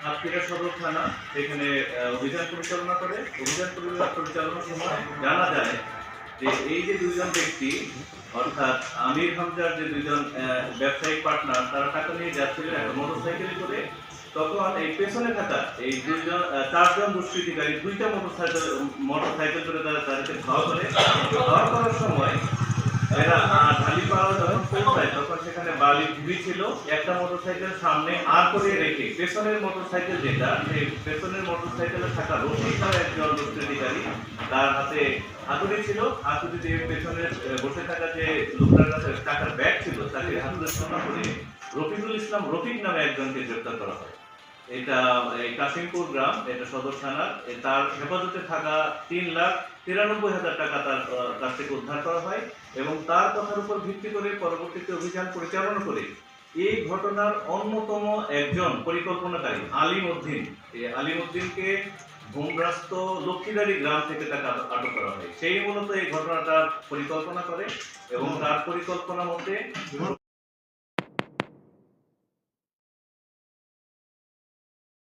সাতক্ষীরা সদর থানা আহ, অভিযান পরিচালনা করে। অভিযান পরি- পরিচালনার সময় জানা যায় যে এই যে দুইজন ব্যক্তি অর্থাৎ আমির হামজার যে দুইজন আহ, ব্যবসায়িক পার্টনার তারা টাকা নিয়ে যাচ্ছিলেন একটা মোটরসাইকেলে করে। তখন এই পেছনে থাকা এই দুইজন আহ, চারজন দুষ্কৃতিকারী দুইটা মোটরসাইকেল মোটরসাইকেল করে তারা তাদেরকে ধাওয়া করে। ধাওয়া করার সময় এরা বালি ঢিবি ছিল, একটা মোটরসাইকেল সামনে আর করে রেখে, পেছনের মোটরসাইকেল যেটা সেই পেছনের মোটরসাইকেলে থাকা রশিদ একজন দুষ্কৃতিকারী তার হাতে হাতুড়ি ছিল। হাতুড়ি পেছনে বসে থাকা যে লোকটার কাছে টাকার ব্যাগ ছিল, তাকে হাতুড়ি সোনা করে রফিকুল ইসলাম রফিক নামে একজনকে গ্রেপ্তার করা হয়। এটা, এই কাশিমপুর গ্রাম, এটা সদর থানার। তার হেফাজতে থাকা তিন লাখ তিরানব্বই হাজার টাকা তার কাছ থেকে উদ্ধার করা হয় এবং তার কথার উপর ভিত্তি করে পরবর্তীতে অভিযান পরিচালনা করে। এই ঘটনার অন্যতম একজন পরিকল্পনাকারী, আলিম উদ্দিন। এই আলিম উদ্দিনকে ভূমগ্রাস্ত লক্ষ্মীদারি গ্রাম থেকে তাকে আটক করা হয়। সেই মূলত এই ঘটনাটার পরিকল্পনা করে এবং তার পরিকল্পনা মতে